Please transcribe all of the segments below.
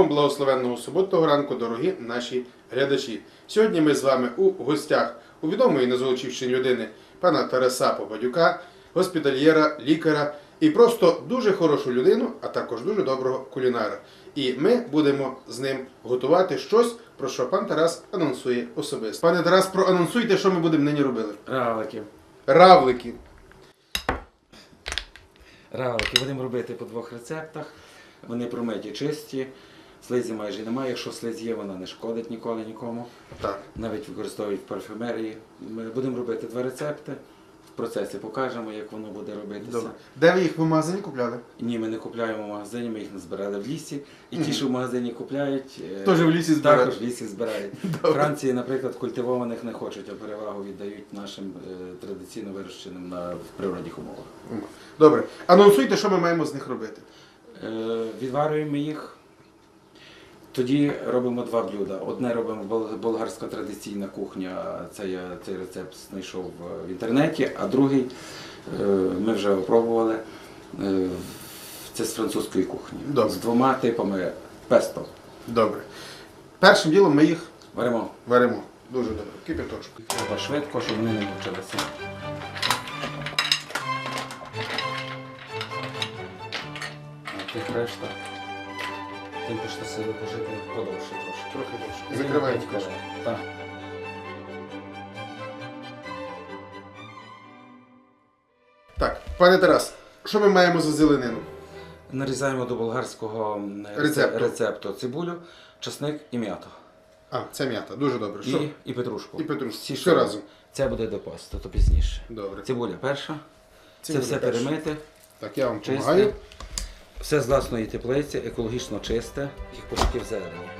вам благословенного суботного ранку, дорогі наші глядачі. Сьогодні ми з вами у гостях у відомої на Золочівщині людини пана Тараса Попадюка, госпітальєра, лікаря і просто дуже хорошу людину, а також дуже доброго кулінара. І ми будемо з ним готувати щось, про що пан Тарас анонсує особисто. Пане Тарас, проанонсуйте, що ми будемо нині робити. Равлики. Равлики. Равлики будемо робити по двох рецептах. Вони промиті чисті, слизі майже немає. Якщо слизь є, вона не шкодить ніколи нікому. Так. Навіть використовують в парфюмерії. Ми будемо робити два рецепти. В процесі покажемо, як воно буде робитися. Добре. Де ви їх в магазині купляли? Ні, ми не купляємо в магазині, ми їх не збирали в лісі. І ті, що в магазині купляють, е, Теж в лісі збирають. також в лісі збирають. В Франції, наприклад, культивованих не хочуть, а перевагу віддають нашим е, традиційно вирощеним на в природних умовах. Добре. Анонсуйте, що ми маємо з них робити. Е, Відварюємо їх. Тоді робимо два блюда. Одне робимо болгарська традиційна кухня, це я цей рецепт знайшов е, в інтернеті, а другий е, ми вже опробували. е, Це з французької кухні. Добре. З двома типами песто. Добре. Першим ділом ми їх Варимо. варимо. Дуже добре. Кипяточку. Треба швидко, щоб вони не мовчалися. Тих решта. Тим пішли сили пожити подовше трошки. Трохи довше. Закриваємо кришку. Так. Так, пане Тарас, що ми маємо за зеленину? Нарізаємо до болгарського Рецепту. рецепту цибулю, часник і м'яту. А, це м'ята. Дуже добре. Що? І, і петрушку. І петрушку. Всі Все що- разом. Це буде до пасти, то пізніше. Добре. Цибуля перша. Цибуля це все перша. перемити. Так, я вам Чисте. допомагаю. Все з власної теплиці, екологічно чисте, їх пошуків зелені.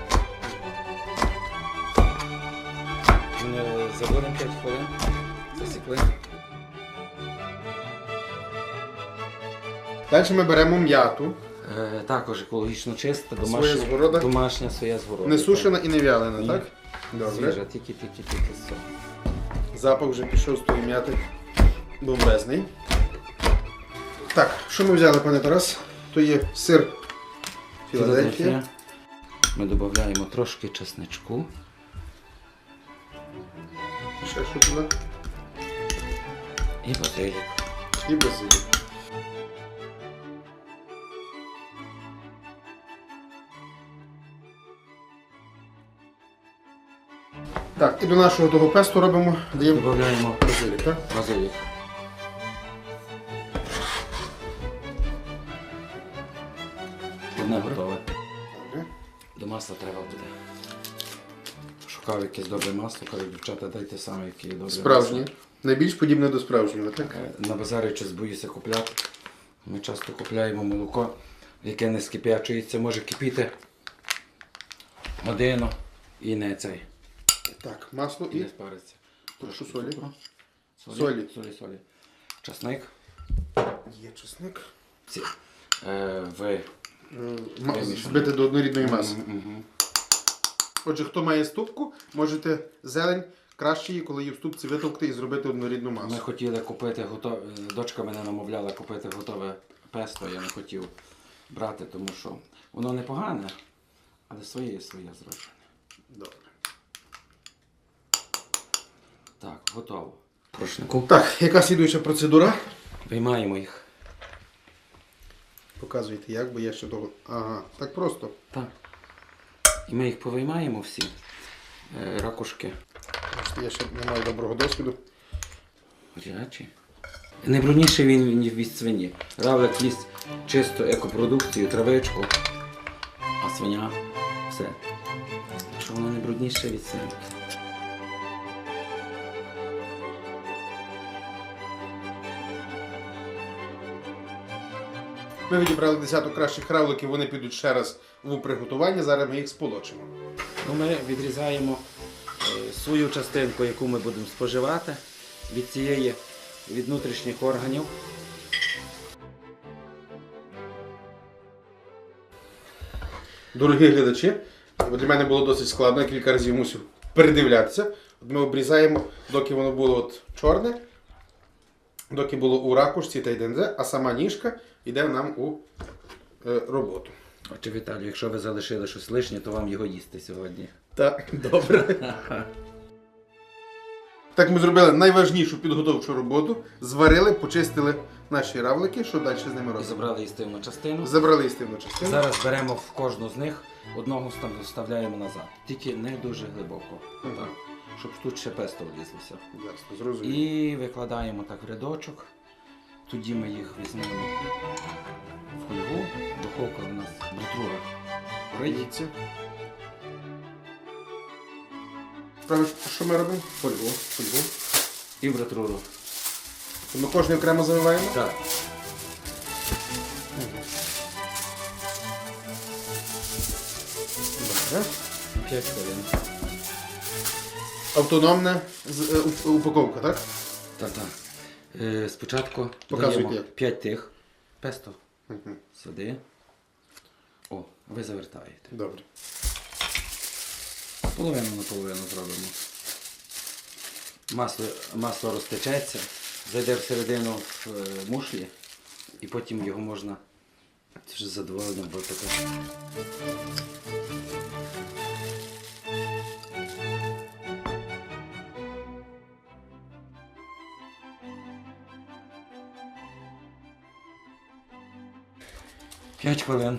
Заводимо 5 хвилин, засікли. Далі ми беремо м'яту. Е, також екологічно чиста, Своя домашня, згорода? домашня своя згорода. Не сушена і не вялена, Ні. так? Добре. Свіжа, тільки, тільки, тільки все. Запах вже пішов з тої м'яти. Бомбезний. Так, що ми взяли, пане Тарас? То є сир Філадельфія. Ми додаємо трошки чесничку. Ще що туди? І базилік. І базилік. Так, і до нашого того песту робимо, даємо Додаємо базилік, так? базилік. До треба буде. Шукав якесь добре масло, кажу, дівчата, дайте саме яке є добре Справжнє. масло. Найбільш подібне до справжнього, так? Е, На базарі щось боюся купляти. Ми часто купляємо молоко, яке не скип'ячується, може кипіти годину і не цей. Так, масло І і не спариться. Трошки солі. цукру. Солі. Солі. Солі, солі. Часник. є чесник. Ці. Е, в... Збити до однорідної маси. Отже, хто має ступку, можете зелень краще її, коли її в ступці витовкти і зробити однорідну масу. Ми хотіли купити готове. Дочка мене намовляла купити готове песто, я не хотів брати, тому що воно непогане, але своє є своє зроджене. Добре. Так, готово. Так, яка слідуюча процедура? Виймаємо їх. Показуйте як, бо я ще довго. Ага, так просто. Так. І ми їх повиймаємо всі. Е, ракушки я ще не маю доброго досвіду. гарячі. Найбрудніший він ніж від свині. Равлик їсть чисто екопродукцію, травичку, а свиня все. Що воно не брудніше від свинки. Ми відібрали десяток кращих равликів, вони підуть ще раз в приготування. Зараз ми їх сполочимо. Ну, ми відрізаємо е, свою частинку, яку ми будемо споживати від цієї, від внутрішніх органів. Дорогі глядачі, для мене було досить складно, я кілька разів мусив передивлятися. От ми обрізаємо, доки воно було от чорне, доки було у ракушці та й дензе, а сама ніжка йде нам у е, роботу. Отже, Віталій, якщо ви залишили щось лишнє, то вам його їсти сьогодні. Так, добре. Так ми зробили найважнішу підготовчу роботу. Зварили, почистили наші равлики. Що далі з ними робимо? Забрали їстивну частину. Забрали істивну частину. Зараз беремо в кожну з них, одного вставляємо назад. Тільки не дуже глибоко. Так, щоб тут ще песто влізлося. Ясно, зрозуміло. І викладаємо так в рядочок. Тоді ми їх візьмемо в фольгу. Духовка у нас бутрура. Прийдіться. Правиш, що ми робимо? Фольгу. Фольгу. І в ретруру. Ми кожний окремо заливаємо. Так. Добре. 5 хвилин. Автономна е, уп- упаковка, так? Так, так. Е, спочатку Показуйте даємо як. 5 тих. Песто. Сюди. О, ви завертаєте. Добре. Половину на половину зробимо. Масло, масло розтечеться, зайде всередину в е, мушлі, і потім його можна Це з задоволенням, бо таке. П'ять хвилин.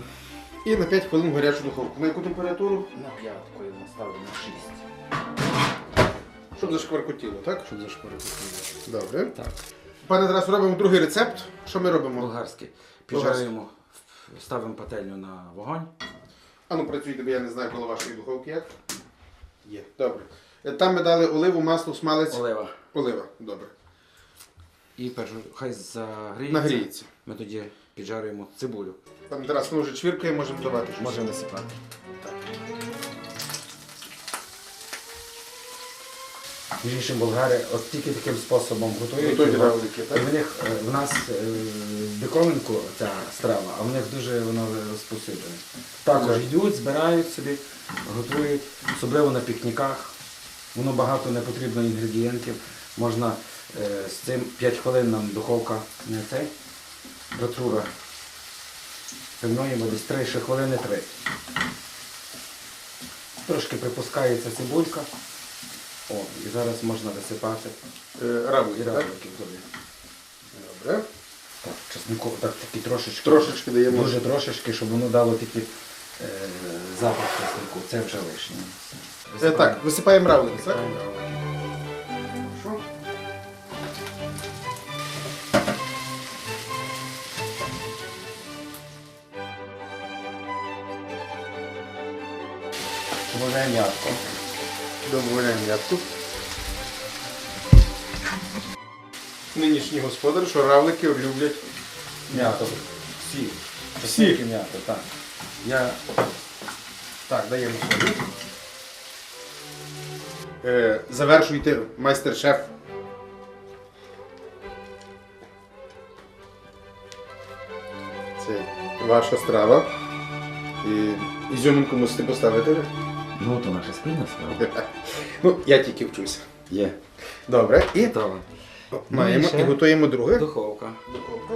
І на 5 хвилин в гарячу духовку. На яку температуру? На п'ятку я наставлю на шість. Щоб зашкваркотіло, так? Щоб зашкварити. Добре. Так. Пане Тарас, робимо другий рецепт. Що ми робимо? Болгарський. Піджарюємо, ставимо пательню на вогонь. А ну працюйте, бо я не знаю, коли вашої духовки як. Є. Добре. Е, Там ми дали оливу, масло, смалець. Олива. Олива. Добре. І першу, хай загріється. Нагріється. Ми тоді піджарюємо цибулю. Пане Тарас, ну вже чвіркає, можемо давати щось. Можемо висипати. Так. Між іншим болгари от тільки таким способом готують. Готують його. равлики, так? І в них е, в нас е, диковинку ця страва, а в них дуже воно розповсюджене. Також йдуть, збирають собі, готують, особливо на пікніках. Воно багато не потрібно інгредієнтів. Можна е, з цим 5 хвилин нам духовка не цей. Братрура. Пильнуємо десь 3 ще хвилини 3. Трошки припускається цибулька. О, і зараз можна висипати Е, равлики, равлики туди. Добре. Так, чеснику так таки трошечки. Трошечки даємо. Дуже трошечки, щоб воно дало такий е, запах чеснику. Це вже лишнє. Е, так, висипаємо равлики, так? Висипаємо равлики. Додаємо м'ятко. Домовляємо ябку. Нинішній господар, що равлики люблять. М'ято. Всі. Всі? Чесник і м'ято, так. Я Так, даємо солі. Е, завершуйте майстер-шеф. Це ваша страва. І ізюминку мусите поставити. Ну то наша спільна справа. Ну, я тільки вчуся. Є. Добре, і Готово. маємо Ну, і готуємо друге. Духовка. Духовка.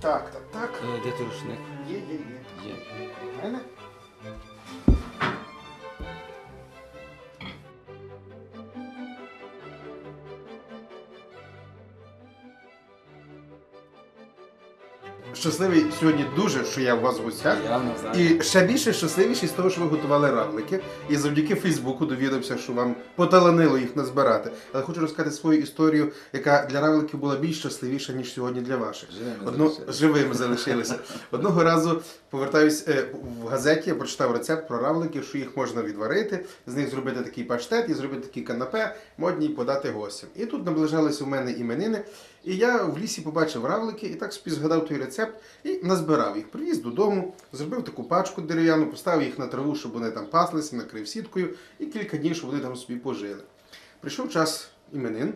Так, так, так. Е, Де ти рушник? Є, є, є. Є. Щасливий сьогодні дуже, що я у вас в гостях. Я. І ще більше щасливіший з того, що ви готували равлики. І завдяки Фейсбуку довідався, що вам поталанило їх назбирати. Але хочу розказати свою історію, яка для равликів була більш щасливіша, ніж сьогодні для ваших. Живими Одно, залишилися. живими залишилися. Одного разу повертаюсь е, в газеті, я прочитав рецепт про равлики, що їх можна відварити, з них зробити такий паштет і зробити такі канапе, модні подати гостям. І тут наближалися у мене іменини. І я в лісі побачив равлики і так собі згадав той рецепт і назбирав їх. Привіз додому, зробив таку пачку дерев'яну, поставив їх на траву, щоб вони там паслися, накрив сіткою, і кілька днів, щоб вони там собі пожили. Прийшов час іменин.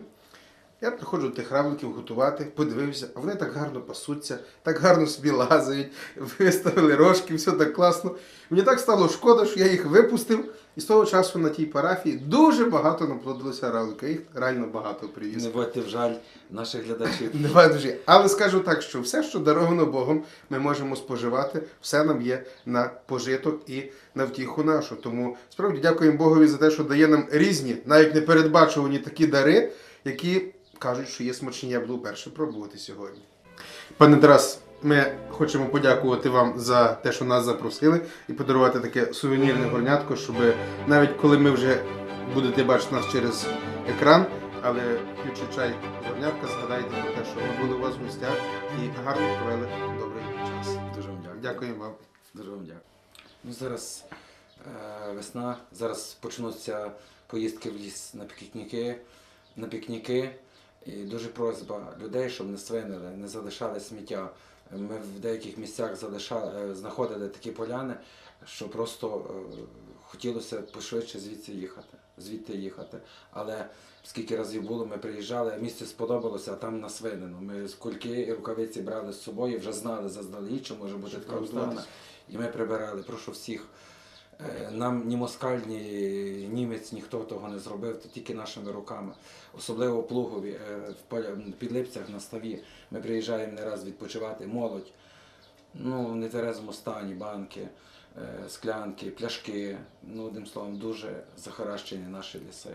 Я приходжу до тих равликів готувати, подивився, а вони так гарно пасуться, так гарно собі лазають, виставили рожки, все так класно. Мені так стало шкода, що я їх випустив, і з того часу на тій парафії дуже багато наплодилося равлика. Їх реально багато привіз. Не вводьте в жаль наших глядачів. Немає дуже. Але скажу так, що все, що даровано Богом, ми можемо споживати, все нам є на пожиток і на втіху нашу. Тому справді дякуємо Богові за те, що дає нам різні, навіть непередбачувані такі дари, які кажуть, що є смачні. Я буду перше пробувати сьогодні. Пане Тарас, ми хочемо подякувати вам за те, що нас запросили, і подарувати таке сувенірне горнятко, щоб навіть коли ми вже будете бачити нас через екран, але п'ючи чай горнятка, згадайте про те, що ми були у вас в гостях і гарно провели добрий час. Дуже вам дякую. Дякуємо вам. Дуже вам дякую. Ну, зараз е, весна, зараз почнуться поїздки в ліс на пікніки, на пікніки. І дуже просьба людей, щоб не свинили, не залишали сміття. Ми в деяких місцях залишали, е, знаходили такі поляни, що просто е, хотілося пошвидше звідси їхати, звідти їхати. Але скільки разів було, ми приїжджали, місце сподобалося, а там насвинено. Ми з кульки і рукавиці брали з собою, вже знали заздалегідь, що може бути така обставина. І ми прибирали. Прошу всіх. Е, Нам ні москаль, ні німець, ніхто того не зробив, то тільки нашими руками. Особливо Плугові, е, в Підлипцях на ставі. Ми приїжджаємо не раз відпочивати. Молодь, ну, в нетверезому стані, банки, е, склянки, пляшки. Ну, одним словом, дуже захаращені наші ліси.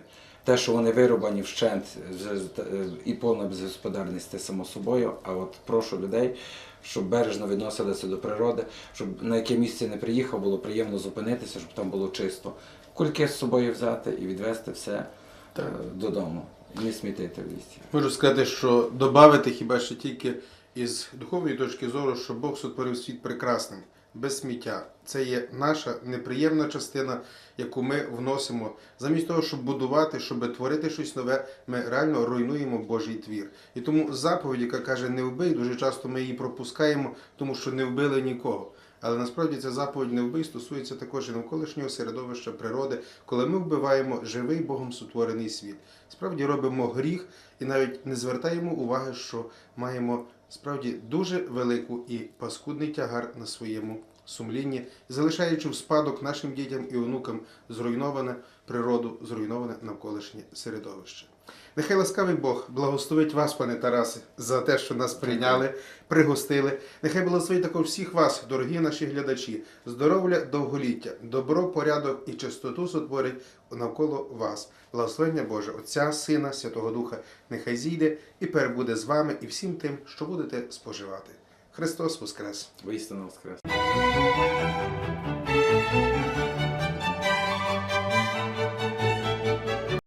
Те, що вони вирубані вщент з- е, і повна безгосподарність, це само собою. А от прошу людей, щоб бережно відносилися до природи, щоб на яке місце не приїхав, було приємно зупинитися, щоб там було чисто. Кульки з собою взяти і відвести все е, Так. додому. Не смітити в лісі. Можу сказати, що додати хіба що тільки із духовної точки зору, що Бог сотворив світ прекрасним, без сміття. Це є наша неприємна частина, яку ми вносимо. Замість того, щоб будувати, щоб творити щось нове, ми реально руйнуємо Божий твір. І тому заповідь, яка каже не вбий, дуже часто ми її пропускаємо, тому що не вбили нікого. Але насправді ця заповідь не вбий стосується також і навколишнього середовища природи, коли ми вбиваємо живий Богом сотворений світ. Справді робимо гріх і навіть не звертаємо уваги, що маємо справді дуже велику і паскудний тягар на своєму сумлінні, залишаючи в спадок нашим дітям і онукам зруйноване природу, зруйноване навколишнє середовище. Нехай ласкавий Бог благословить вас, пане Тарасе, за те, що нас прийняли, пригостили. Нехай благословить також всіх вас, дорогі наші глядачі, здоров'я, довголіття, добро, порядок і чистоту сотворить навколо вас. Благословення Боже, Отця, Сина, Святого Духа, нехай зійде і перебуде з вами і всім тим, що будете споживати. Христос Воскрес! Воістину воскрес.